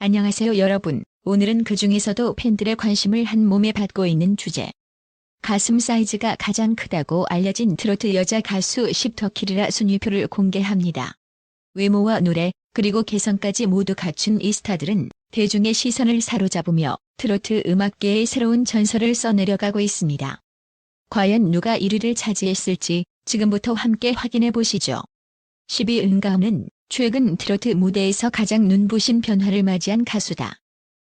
안녕하세요 여러분. 오늘은 그 중에서도 팬들의 관심을 한 몸에 받고 있는 주제. 가슴 사이즈가 가장 크다고 알려진 트로트 여자 가수 십터키리라 순위표를 공개합니다. 외모와 노래, 그리고 개성까지 모두 갖춘 이 스타들은 대중의 시선을 사로잡으며 트로트 음악계의 새로운 전설을 써내려가고 있습니다. 과연 누가 1위를 차지했을지 지금부터 함께 확인해 보시죠. 10위 은가은은 최근 트로트 무대에서 가장 눈부신 변화를 맞이한 가수다.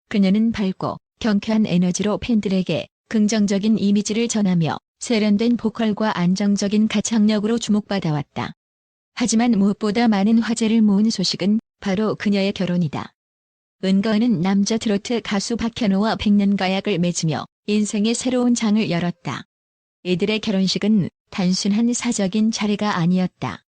그녀는 밝고 경쾌한 에너지로 팬들에게 긍정적인 이미지를 전하며 세련된 보컬과 안정적인 가창력으로 주목받아왔다. 하지만 무엇보다 많은 화제를 모은 소식은 바로 그녀의 결혼이다. 은거은은 남자 트로트 가수 박현호와 백년가약을 맺으며 인생의 새로운 장을 열었다. 이들의 결혼식은 단순한 사적인 자리가 아니었다.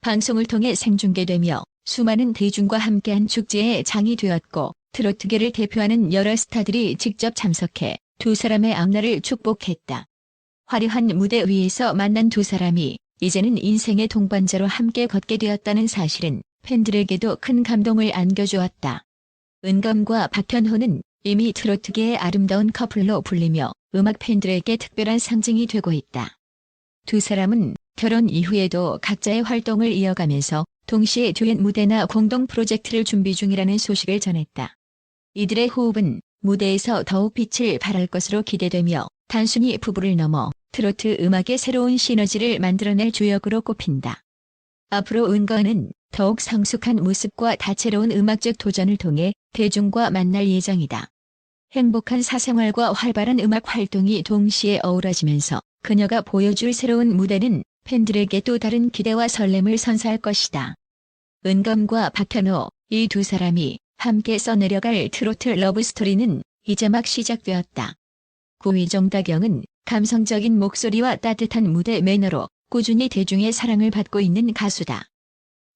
방송을 통해 생중계되며 수많은 대중과 함께한 축제의 장이 되었고 트로트계를 대표하는 여러 스타들이 직접 참석해 두 사람의 앞날을 축복했다. 화려한 무대 위에서 만난 두 사람이 이제는 인생의 동반자로 함께 걷게 되었다는 사실은 팬들에게도 큰 감동을 안겨주었다. 은검과 박현호는 이미 트로트계의 아름다운 커플로 불리며 음악 팬들에게 특별한 상징이 되고 있다. 두 사람은 결혼 이후에도 각자의 활동을 이어가면서 동시에 듀엣 무대나 공동 프로젝트를 준비 중이라는 소식을 전했다. 이들의 호흡은 무대에서 더욱 빛을 발할 것으로 기대되며 단순히 부부를 넘어 트로트 음악의 새로운 시너지를 만들어낼 주역으로 꼽힌다. 앞으로 은거는 더욱 성숙한 모습과 다채로운 음악적 도전을 통해 대중과 만날 예정이다. 행복한 사생활과 활발한 음악 활동이 동시에 어우러지면서 그녀가 보여줄 새로운 무대는 팬들에게 또 다른 기대와 설렘을 선사할 것이다. 은검과 박현호, 이 두 사람이 함께 써내려갈 트로트 러브스토리는 이제 막 시작되었다. 9위 정다경은 감성적인 목소리와 따뜻한 무대 매너로 꾸준히 대중의 사랑을 받고 있는 가수다.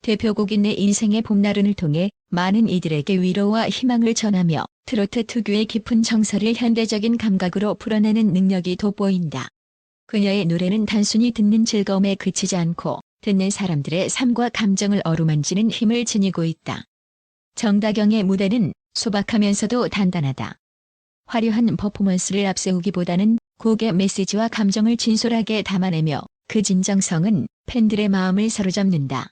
대표곡인 내 인생의 봄날은을 통해 많은 이들에게 위로와 희망을 전하며 트로트 특유의 깊은 정서를 현대적인 감각으로 풀어내는 능력이 돋보인다. 그녀의 노래는 단순히 듣는 즐거움에 그치지 않고 듣는 사람들의 삶과 감정을 어루만지는 힘을 지니고 있다. 정다경의 무대는 소박하면서도 단단하다. 화려한 퍼포먼스를 앞세우기보다는 곡의 메시지와 감정을 진솔하게 담아내며 그 진정성은 팬들의 마음을 사로잡는다.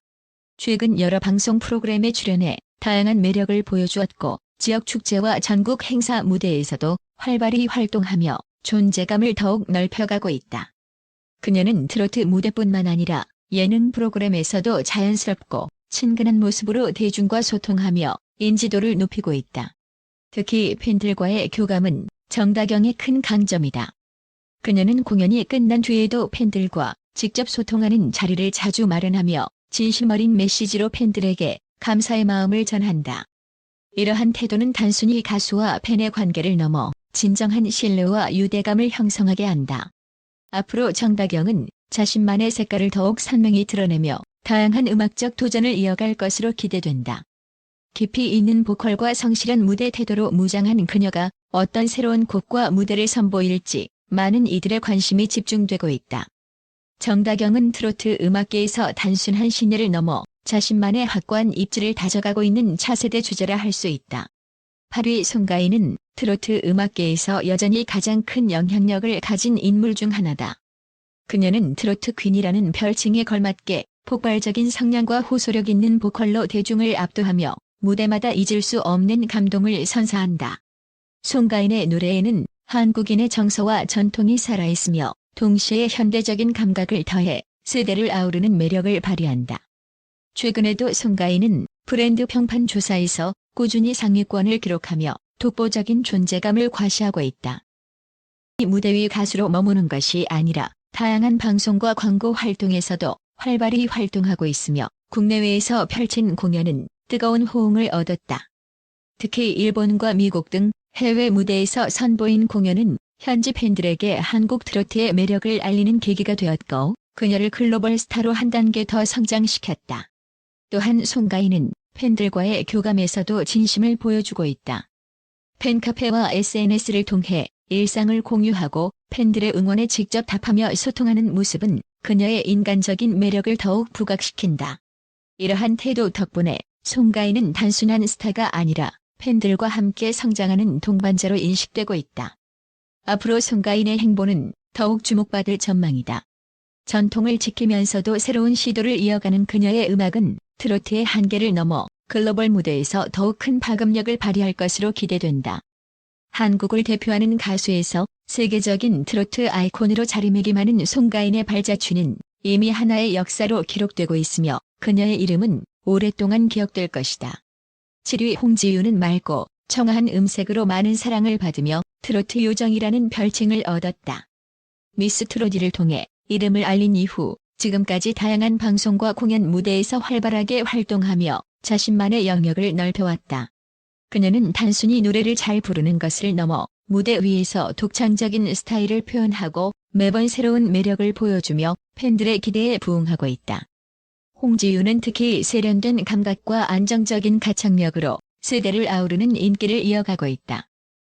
최근 여러 방송 프로그램에 출연해 다양한 매력을 보여주었고 지역 축제와 전국 행사 무대에서도 활발히 활동하며 존재감을 더욱 넓혀가고 있다. 그녀는 트로트 무대뿐만 아니라 예능 프로그램에서도 자연스럽고 친근한 모습으로 대중과 소통하며 인지도를 높이고 있다. 특히 팬들과의 교감은 정다경의 큰 강점이다. 그녀는 공연이 끝난 뒤에도 팬들과 직접 소통하는 자리를 자주 마련하며 진심 어린 메시지로 팬들에게 감사의 마음을 전한다. 이러한 태도는 단순히 가수와 팬의 관계를 넘어 진정한 신뢰와 유대감을 형성하게 한다. 앞으로 정다경은 자신만의 색깔을 더욱 선명히 드러내며 다양한 음악적 도전을 이어갈 것으로 기대된다. 깊이 있는 보컬과 성실한 무대 태도로 무장한 그녀가 어떤 새로운 곡과 무대를 선보일지 많은 이들의 관심이 집중되고 있다. 정다경은 트로트 음악계에서 단순한 신예를 넘어 자신만의 확고한 입지를 다져가고 있는 차세대 주자라 할 수 있다. 8위 송가인은 트로트 음악계에서 여전히 가장 큰 영향력을 가진 인물 중 하나다. 그녀는 트로트 퀸이라는 별칭에 걸맞게 폭발적인 성량과 호소력 있는 보컬로 대중을 압도하며 무대마다 잊을 수 없는 감동을 선사한다. 송가인의 노래에는 한국인의 정서와 전통이 살아있으며 동시에 현대적인 감각을 더해 세대를 아우르는 매력을 발휘한다. 최근에도 송가인은 브랜드 평판 조사에서 꾸준히 상위권을 기록하며 독보적인 존재감을 과시하고 있다. 이 무대 위 가수로 머무는 것이 아니라 다양한 방송과 광고 활동에서도 활발히 활동하고 있으며 국내외에서 펼친 공연은 뜨거운 호응을 얻었다. 특히 일본과 미국 등 해외 무대에서 선보인 공연은 현지 팬들에게 한국 트로트의 매력을 알리는 계기가 되었고 그녀를 글로벌 스타로 한 단계 더 성장시켰다. 또한 송가인은 팬들과의 교감에서도 진심을 보여주고 있다. 팬카페와 SNS를 통해 일상을 공유하고 팬들의 응원에 직접 답하며 소통하는 모습은 그녀의 인간적인 매력을 더욱 부각시킨다. 이러한 태도 덕분에 송가인은 단순한 스타가 아니라 팬들과 함께 성장하는 동반자로 인식되고 있다. 앞으로 송가인의 행보는 더욱 주목받을 전망이다. 전통을 지키면서도 새로운 시도를 이어가는 그녀의 음악은 트로트의 한계를 넘어 글로벌 무대에서 더욱 큰 파급력을 발휘할 것으로 기대된다. 한국을 대표하는 가수에서 세계적인 트로트 아이콘으로 자리매김하는 송가인의 발자취는 이미 하나의 역사로 기록되고 있으며 그녀의 이름은 오랫동안 기억될 것이다. 7위 홍지유는 맑고 청아한 음색으로 많은 사랑을 받으며 트로트 요정이라는 별칭을 얻었다. 미스 트로디를 통해 이름을 알린 이후 지금까지 다양한 방송과 공연 무대에서 활발하게 활동하며 자신만의 영역을 넓혀왔다. 그녀는 단순히 노래를 잘 부르는 것을 넘어 무대 위에서 독창적인 스타일을 표현하고 매번 새로운 매력을 보여주며 팬들의 기대에 부응하고 있다. 홍지유는 특히 세련된 감각과 안정적인 가창력으로 세대를 아우르는 인기를 이어가고 있다.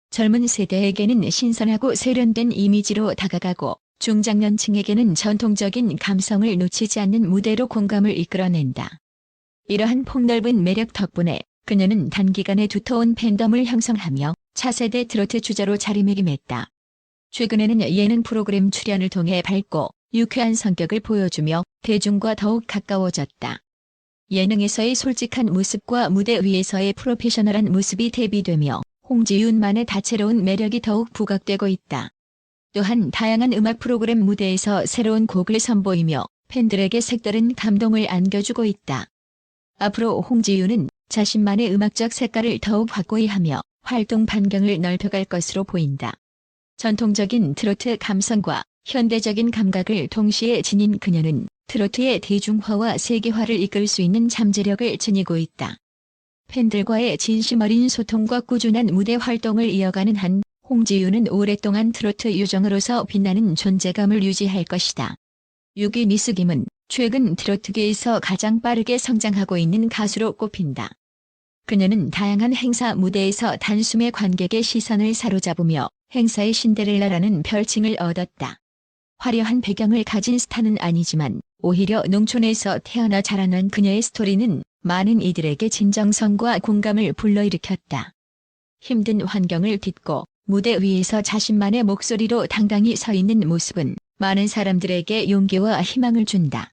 젊은 세대에게는 신선하고 세련된 이미지로 다가가고 중장년층에게는 전통적인 감성을 놓치지 않는 무대로 공감을 이끌어낸다. 이러한 폭넓은 매력 덕분에 그녀는 단기간에 두터운 팬덤을 형성하며 차세대 트로트 주자로 자리매김했다. 최근에는 예능 프로그램 출연을 통해 밝고 유쾌한 성격을 보여주며 대중과 더욱 가까워졌다. 예능에서의 솔직한 모습과 무대 위에서의 프로페셔널한 모습이 대비되며 홍지윤만의 다채로운 매력이 더욱 부각되고 있다. 또한 다양한 음악 프로그램 무대에서 새로운 곡을 선보이며 팬들에게 색다른 감동을 안겨주고 있다. 앞으로 홍지윤은 자신만의 음악적 색깔을 더욱 확고히 하며 활동 반경을 넓혀갈 것으로 보인다. 전통적인 트로트 감성과 현대적인 감각을 동시에 지닌 그녀는 트로트의 대중화와 세계화를 이끌 수 있는 잠재력을 지니고 있다. 팬들과의 진심 어린 소통과 꾸준한 무대 활동을 이어가는 한 홍지유는 오랫동안 트로트 요정으로서 빛나는 존재감을 유지할 것이다. 6위 미숙임은 최근 트로트계에서 가장 빠르게 성장하고 있는 가수로 꼽힌다. 그녀는 다양한 행사 무대에서 단숨에 관객의 시선을 사로잡으며 행사의 신데렐라라는 별칭을 얻었다. 화려한 배경을 가진 스타는 아니지만 오히려 농촌에서 태어나 자라난 그녀의 스토리는 많은 이들에게 진정성과 공감을 불러일으켰다. 힘든 환경을 딛고 무대 위에서 자신만의 목소리로 당당히 서 있는 모습은 많은 사람들에게 용기와 희망을 준다.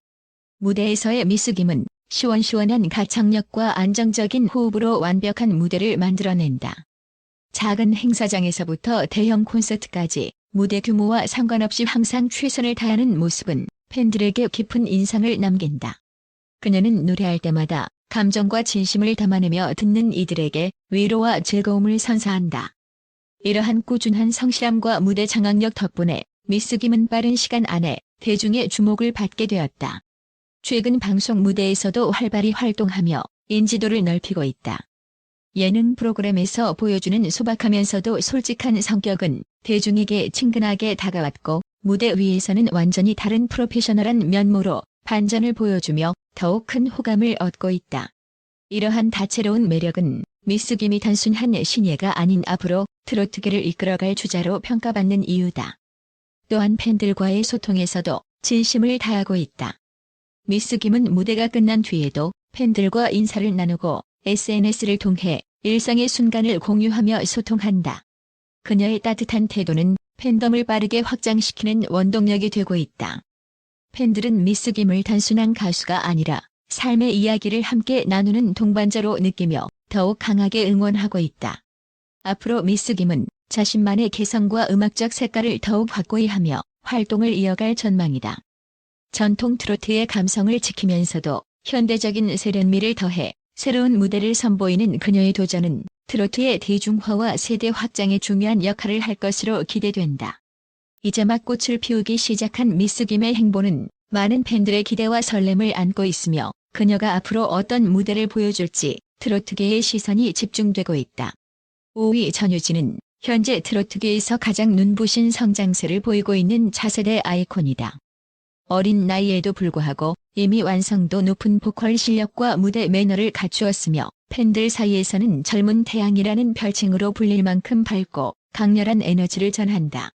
무대에서의 미숙임은 시원시원한 가창력과 안정적인 호흡으로 완벽한 무대를 만들어낸다. 작은 행사장에서부터 대형 콘서트까지 무대 규모와 상관없이 항상 최선을 다하는 모습은 팬들에게 깊은 인상을 남긴다. 그녀는 노래할 때마다 감정과 진심을 담아내며 듣는 이들에게 위로와 즐거움을 선사한다. 이러한 꾸준한 성실함과 무대 장악력 덕분에 미스 김은 빠른 시간 안에 대중의 주목을 받게 되었다. 최근 방송 무대에서도 활발히 활동하며 인지도를 넓히고 있다. 예능 프로그램에서 보여주는 소박하면서도 솔직한 성격은 대중에게 친근하게 다가왔고 무대 위에서는 완전히 다른 프로페셔널한 면모로 반전을 보여주며 더욱 큰 호감을 얻고 있다. 이러한 다채로운 매력은 미스 김이 단순한 신예가 아닌 앞으로 트로트계를 이끌어갈 주자로 평가받는 이유다. 또한 팬들과의 소통에서도 진심을 다하고 있다. 미스 김은 무대가 끝난 뒤에도 팬들과 인사를 나누고 SNS를 통해 일상의 순간을 공유하며 소통한다. 그녀의 따뜻한 태도는 팬덤을 빠르게 확장시키는 원동력이 되고 있다. 팬들은 미스 김을 단순한 가수가 아니라 삶의 이야기를 함께 나누는 동반자로 느끼며 더욱 강하게 응원하고 있다. 앞으로 미스 김은 자신만의 개성과 음악적 색깔을 더욱 확고히 하며 활동을 이어갈 전망이다. 전통 트로트의 감성을 지키면서도 현대적인 세련미를 더해 새로운 무대를 선보이는 그녀의 도전은 트로트의 대중화와 세대 확장에 중요한 역할을 할 것으로 기대된다. 이제 막 꽃을 피우기 시작한 미스 김의 행보는 많은 팬들의 기대와 설렘을 안고 있으며 그녀가 앞으로 어떤 무대를 보여줄지 트로트계의 시선이 집중되고 있다. 5위 전유진은 현재 트로트계에서 가장 눈부신 성장세를 보이고 있는 차세대 아이콘이다. 어린 나이에도 불구하고 이미 완성도 높은 보컬 실력과 무대 매너를 갖추었으며 팬들 사이에서는 젊은 태양이라는 별칭으로 불릴 만큼 밝고 강렬한 에너지를 전한다.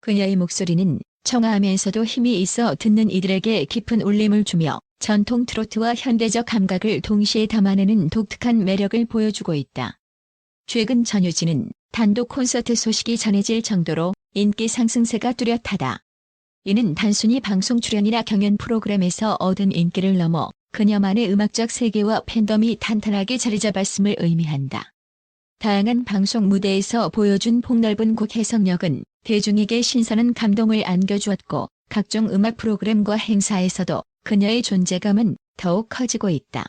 그녀의 목소리는 청아하면서도 힘이 있어 듣는 이들에게 깊은 울림을 주며 전통 트로트와 현대적 감각을 동시에 담아내는 독특한 매력을 보여주고 있다. 최근 전유진은 단독 콘서트 소식이 전해질 정도로 인기 상승세가 뚜렷하다. 이는 단순히 방송 출연이나 경연 프로그램에서 얻은 인기를 넘어 그녀만의 음악적 세계와 팬덤이 탄탄하게 자리 잡았음을 의미한다. 다양한 방송 무대에서 보여준 폭넓은 곡 해석력은 대중에게 신선한 감동을 안겨주었고 각종 음악 프로그램과 행사에서도 그녀의 존재감은 더욱 커지고 있다.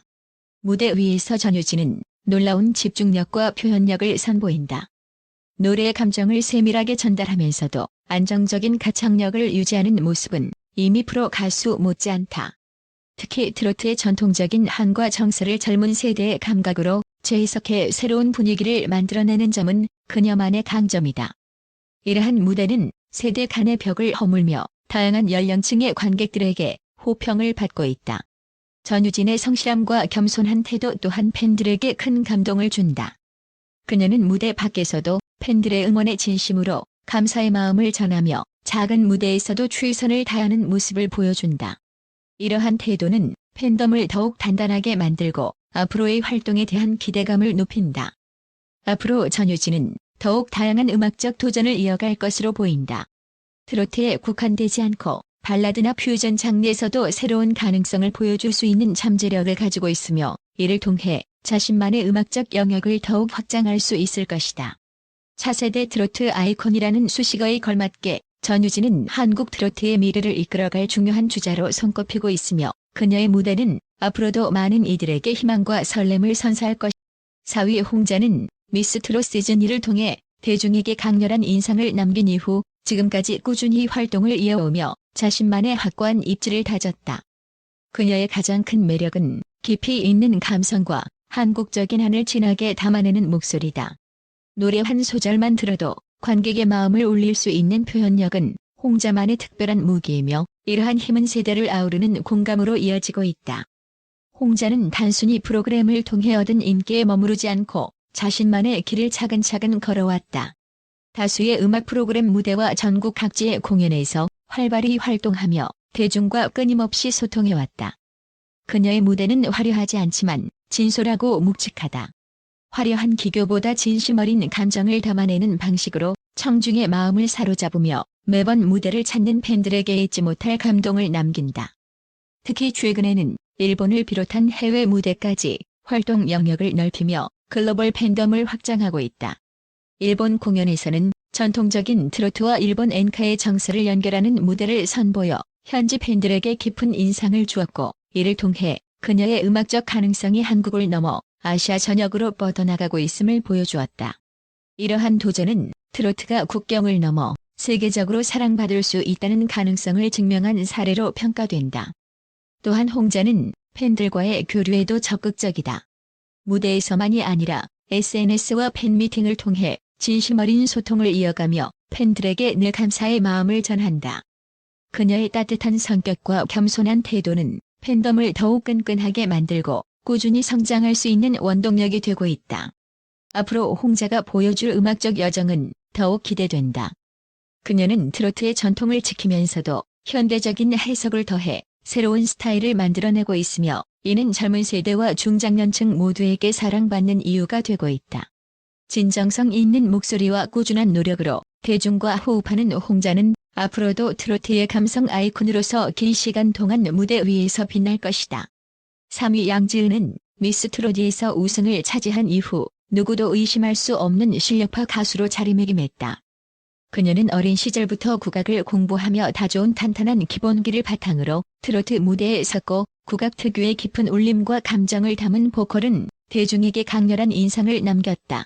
무대 위에서 전유진은 놀라운 집중력과 표현력을 선보인다. 노래의 감정을 세밀하게 전달하면서도 안정적인 가창력을 유지하는 모습은 이미 프로 가수 못지않다. 특히 트로트의 전통적인 한과 정서를 젊은 세대의 감각으로 재해석해 새로운 분위기를 만들어내는 점은 그녀만의 강점이다. 이러한 무대는 세대 간의 벽을 허물며 다양한 연령층의 관객들에게 호평을 받고 있다. 전유진의 성실함과 겸손한 태도 또한 팬들에게 큰 감동을 준다. 그녀는 무대 밖에서도 팬들의 응원에 진심으로 감사의 마음을 전하며 작은 무대에서도 최선을 다하는 모습을 보여준다. 이러한 태도는 팬덤을 더욱 단단하게 만들고 앞으로의 활동에 대한 기대감을 높인다. 앞으로 전유진은 더욱 다양한 음악적 도전을 이어갈 것으로 보인다. 트로트에 국한되지 않고 발라드나 퓨전 장르에서도 새로운 가능성을 보여줄 수 있는 잠재력을 가지고 있으며 이를 통해 자신만의 음악적 영역을 더욱 확장할 수 있을 것이다. 차세대 트로트 아이콘이라는 수식어에 걸맞게 전유진은 한국 트로트의 미래를 이끌어갈 중요한 주자로 손꼽히고 있으며 그녀의 무대는 앞으로도 많은 이들에게 희망과 설렘을 선사할 것. 4위 홍자는 미스 트롯 시즌 2를 통해 대중에게 강렬한 인상을 남긴 이후 지금까지 꾸준히 활동을 이어오며 자신만의 확고한 입지를 다졌다. 그녀의 가장 큰 매력은 깊이 있는 감성과 한국적인 한을 진하게 담아내는 목소리다. 노래 한 소절만 들어도 관객의 마음을 울릴 수 있는 표현력은 홍자만의 특별한 무기이며 이러한 힘은 세대를 아우르는 공감으로 이어지고 있다. 홍자는 단순히 프로그램을 통해 얻은 인기에 머무르지 않고 자신만의 길을 차근차근 걸어왔다. 다수의 음악 프로그램 무대와 전국 각지의 공연에서 활발히 활동하며 대중과 끊임없이 소통해왔다. 그녀의 무대는 화려하지 않지만 진솔하고 묵직하다. 화려한 기교보다 진심 어린 감정을 담아내는 방식으로 청중의 마음을 사로잡으며 매번 무대를 찾는 팬들에게 잊지 못할 감동을 남긴다. 특히 최근에는 일본을 비롯한 해외 무대까지 활동 영역을 넓히며 글로벌 팬덤을 확장하고 있다. 일본 공연에서는 전통적인 트로트와 일본 엔카의 정서를 연결하는 무대를 선보여 현지 팬들에게 깊은 인상을 주었고 이를 통해 그녀의 음악적 가능성이 한국을 넘어 아시아 전역으로 뻗어나가고 있음을 보여주었다. 이러한 도전은 트로트가 국경을 넘어 세계적으로 사랑받을 수 있다는 가능성을 증명한 사례로 평가된다. 또한 홍자는 팬들과의 교류에도 적극적이다. 무대에서만이 아니라 SNS와 팬미팅을 통해 진심 어린 소통을 이어가며 팬들에게 늘 감사의 마음을 전한다. 그녀의 따뜻한 성격과 겸손한 태도는 팬덤을 더욱 끈끈하게 만들고 꾸준히 성장할 수 있는 원동력이 되고 있다. 앞으로 홍자가 보여줄 음악적 여정은 더욱 기대된다. 그녀는 트로트의 전통을 지키면서도 현대적인 해석을 더해 새로운 스타일을 만들어내고 있으며 이는 젊은 세대와 중장년층 모두에게 사랑받는 이유가 되고 있다. 진정성 있는 목소리와 꾸준한 노력으로 대중과 호흡하는 홍자는 앞으로도 트로트의 감성 아이콘으로서 긴 시간 동안 무대 위에서 빛날 것이다. 3위 양지은은 미스 트로트에서 우승을 차지한 이후 누구도 의심할 수 없는 실력파 가수로 자리매김했다. 그녀는 어린 시절부터 국악을 공부하며 다져온 탄탄한 기본기를 바탕으로 트로트 무대에 섰고 국악 특유의 깊은 울림과 감정을 담은 보컬은 대중에게 강렬한 인상을 남겼다.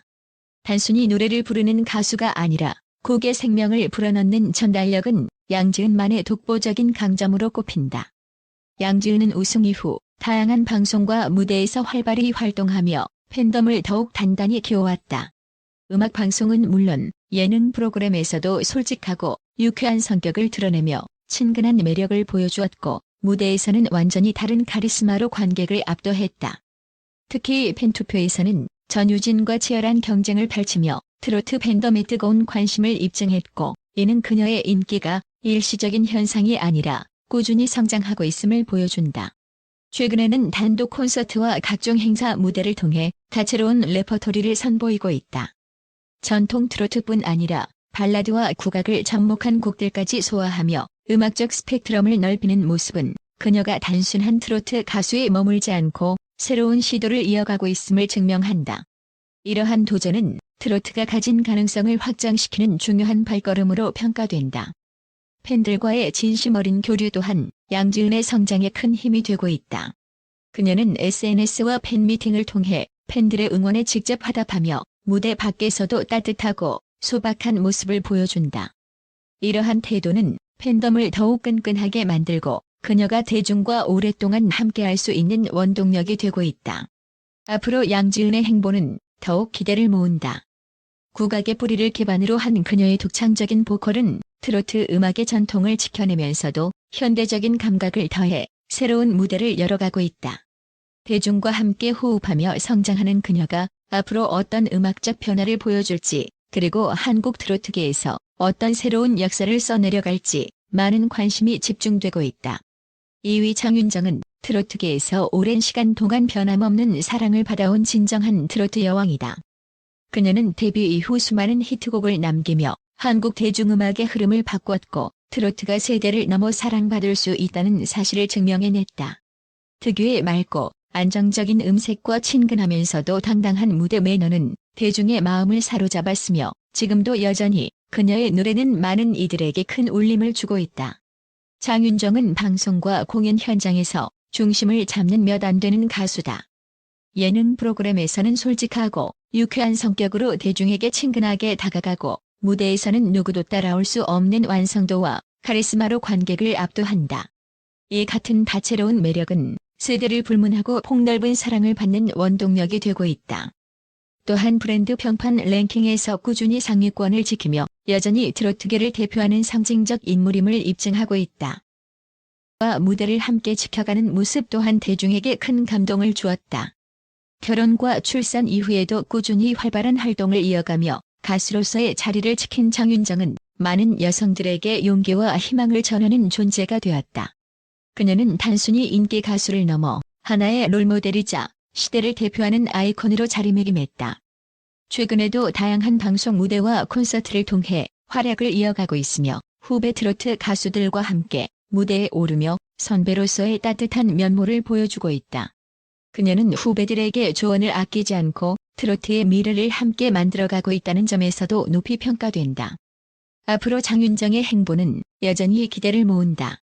단순히 노래를 부르는 가수가 아니라 곡의 생명을 불어넣는 전달력은 양지은만의 독보적인 강점으로 꼽힌다. 양지은은 우승 이후 다양한 방송과 무대에서 활발히 활동하며 팬덤을 더욱 단단히 키워왔다. 음악 방송은 물론 예능 프로그램에서도 솔직하고 유쾌한 성격을 드러내며 친근한 매력을 보여주었고 무대에서는 완전히 다른 카리스마로 관객을 압도했다. 특히 팬투표에서는 전유진과 치열한 경쟁을 펼치며 트로트 팬덤에 뜨거운 관심을 입증했고 이는 그녀의 인기가 일시적인 현상이 아니라 꾸준히 성장하고 있음을 보여준다. 최근에는 단독 콘서트와 각종 행사 무대를 통해 다채로운 레퍼토리를 선보이고 있다. 전통 트로트뿐 아니라 발라드와 국악을 접목한 곡들까지 소화하며 음악적 스펙트럼을 넓히는 모습은 그녀가 단순한 트로트 가수에 머물지 않고 새로운 시도를 이어가고 있음을 증명한다. 이러한 도전은 트로트가 가진 가능성을 확장시키는 중요한 발걸음으로 평가된다. 팬들과의 진심 어린 교류 또한 양지은의 성장에 큰 힘이 되고 있다. 그녀는 SNS와 팬미팅을 통해 팬들의 응원에 직접 화답하며 무대 밖에서도 따뜻하고 소박한 모습을 보여준다. 이러한 태도는 팬덤을 더욱 끈끈하게 만들고 그녀가 대중과 오랫동안 함께할 수 있는 원동력이 되고 있다. 앞으로 양지은의 행보는 더욱 기대를 모은다. 국악의 뿌리를 기반으로 한 그녀의 독창적인 보컬은 트로트 음악의 전통을 지켜내면서도 현대적인 감각을 더해 새로운 무대를 열어가고 있다. 대중과 함께 호흡하며 성장하는 그녀가 앞으로 어떤 음악적 변화를 보여줄지 그리고 한국 트로트계에서 어떤 새로운 역사를 써내려갈지 많은 관심이 집중되고 있다. 2위 장윤정은 트로트계에서 오랜 시간 동안 변함없는 사랑을 받아온 진정한 트로트 여왕이다. 그녀는 데뷔 이후 수많은 히트곡을 남기며 한국 대중음악의 흐름을 바꿨고 트로트가 세대를 넘어 사랑받을 수 있다는 사실을 증명해냈다. 특유의 맑고 안정적인 음색과 친근하면서도 당당한 무대 매너는 대중의 마음을 사로잡았으며 지금도 여전히 그녀의 노래는 많은 이들에게 큰 울림을 주고 있다. 장윤정은 방송과 공연 현장에서 중심을 잡는 몇 안 되는 가수다. 예능 프로그램에서는 솔직하고 유쾌한 성격으로 대중에게 친근하게 다가가고 무대에서는 누구도 따라올 수 없는 완성도와 카리스마로 관객을 압도한다. 이 같은 다채로운 매력은 세대를 불문하고 폭넓은 사랑을 받는 원동력이 되고 있다. 또한 브랜드 평판 랭킹에서 꾸준히 상위권을 지키며 여전히 트로트계를 대표하는 상징적 인물임을 입증하고 있다. 와 무대를 함께 지켜가는 모습 또한 대중에게 큰 감동을 주었다. 결혼과 출산 이후에도 꾸준히 활발한 활동을 이어가며 가수로서의 자리를 지킨 장윤정은 많은 여성들에게 용기와 희망을 전하는 존재가 되었다. 그녀는 단순히 인기 가수를 넘어 하나의 롤모델이자 시대를 대표하는 아이콘으로 자리매김했다. 최근에도 다양한 방송 무대와 콘서트를 통해 활약을 이어가고 있으며 후배 트로트 가수들과 함께 무대에 오르며 선배로서의 따뜻한 면모를 보여주고 있다. 그녀는 후배들에게 조언을 아끼지 않고 트로트의 미래를 함께 만들어가고 있다는 점에서도 높이 평가된다. 앞으로 장윤정의 행보는 여전히 기대를 모은다.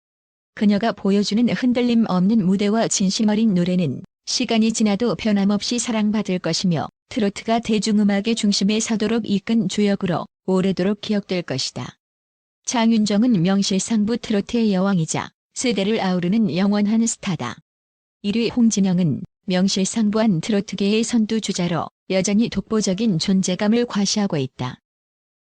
그녀가 보여주는 흔들림 없는 무대와 진심 어린 노래는 시간이 지나도 변함없이 사랑받을 것이며 트로트가 대중음악의 중심에 서도록 이끈 주역으로 오래도록 기억될 것이다. 장윤정은 명실상부 트로트의 여왕이자 세대를 아우르는 영원한 스타다. 1위 홍진영은 명실상부한 트로트계의 선두주자로 여전히 독보적인 존재감을 과시하고 있다.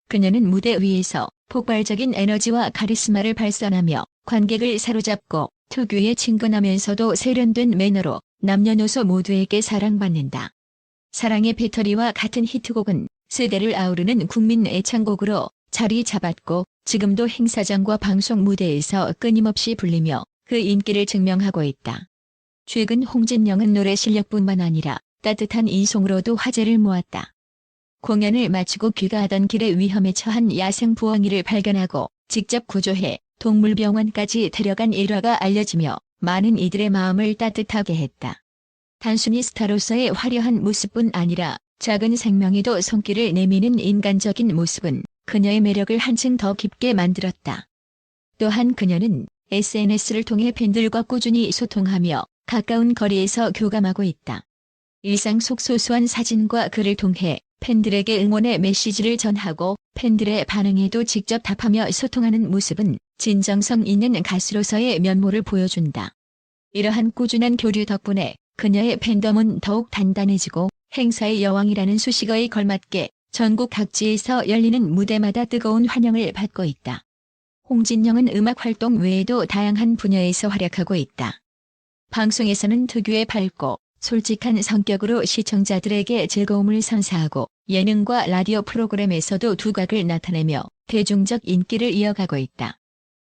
그녀는 무대 위에서 폭발적인 에너지와 카리스마를 발산하며 관객을 사로잡고 특유의 친근하면서도 세련된 매너로 남녀노소 모두에게 사랑받는다. 사랑의 배터리와 같은 히트곡은 세대를 아우르는 국민 애창곡으로 자리 잡았고 지금도 행사장과 방송 무대에서 끊임없이 불리며 그 인기를 증명하고 있다. 최근 홍진영은 노래 실력뿐만 아니라 따뜻한 인송으로도 화제를 모았다. 공연을 마치고 귀가하던 길에 위험에 처한 야생 부엉이를 발견하고 직접 구조해 동물병원까지 데려간 일화가 알려지며 많은 이들의 마음을 따뜻하게 했다. 단순히 스타로서의 화려한 모습뿐 아니라 작은 생명에도 손길을 내미는 인간적인 모습은 그녀의 매력을 한층 더 깊게 만들었다. 또한 그녀는 SNS를 통해 팬들과 꾸준히 소통하며 가까운 거리에서 교감하고 있다. 일상 속 소소한 사진과 글을 통해 팬들에게 응원의 메시지를 전하고 팬들의 반응에도 직접 답하며 소통하는 모습은 진정성 있는 가수로서의 면모를 보여준다. 이러한 꾸준한 교류 덕분에 그녀의 팬덤은 더욱 단단해지고 행사의 여왕이라는 수식어에 걸맞게 전국 각지에서 열리는 무대마다 뜨거운 환영을 받고 있다. 홍진영은 음악 활동 외에도 다양한 분야에서 활약하고 있다. 방송에서는 특유의 밝고 솔직한 성격으로 시청자들에게 즐거움을 선사하고 예능과 라디오 프로그램에서도 두각을 나타내며 대중적 인기를 이어가고 있다.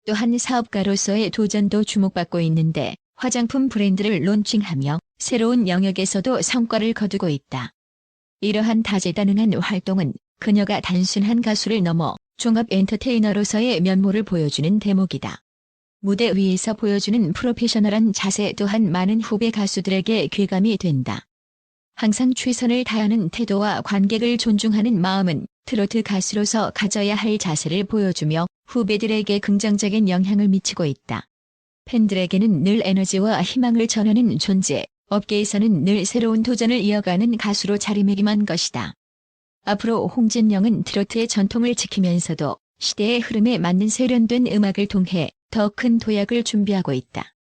또한 사업가로서의 도전도 주목받고 있는데 화장품 브랜드를 론칭하며 새로운 영역에서도 성과를 거두고 있다. 이러한 다재다능한 활동은 그녀가 단순한 가수를 넘어 종합 엔터테이너로서의 면모를 보여주는 대목이다. 무대 위에서 보여주는 프로페셔널한 자세 또한 많은 후배 가수들에게 귀감이 된다. 항상 최선을 다하는 태도와 관객을 존중하는 마음은 트로트 가수로서 가져야 할 자세를 보여주며 후배들에게 긍정적인 영향을 미치고 있다. 팬들에게는 늘 에너지와 희망을 전하는 존재, 업계에서는 늘 새로운 도전을 이어가는 가수로 자리매김한 것이다. 앞으로 홍진영은 트로트의 전통을 지키면서도 시대의 흐름에 맞는 세련된 음악을 통해 더 큰 도약을 준비하고 있다.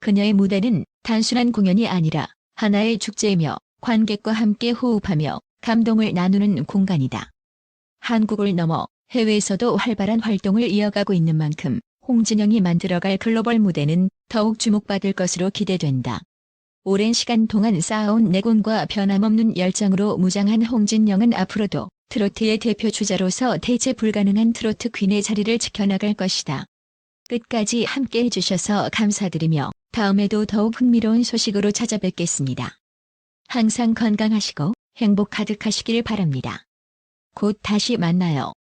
그녀의 무대는 단순한 공연이 아니라 하나의 축제이며 관객과 함께 호흡하며 감동을 나누는 공간이다. 한국을 넘어 해외에서도 활발한 활동을 이어가고 있는 만큼 홍진영이 만들어갈 글로벌 무대는 더욱 주목받을 것으로 기대된다. 오랜 시간 동안 쌓아온 내공과 변함없는 열정으로 무장한 홍진영은 앞으로도 트로트의 대표 주자로서 대체 불가능한 트로트 퀸의 자리를 지켜나갈 것이다. 끝까지 함께 해주셔서 감사드리며 다음에도 더욱 흥미로운 소식으로 찾아뵙겠습니다. 항상 건강하시고 행복 가득하시길 바랍니다. 곧 다시 만나요.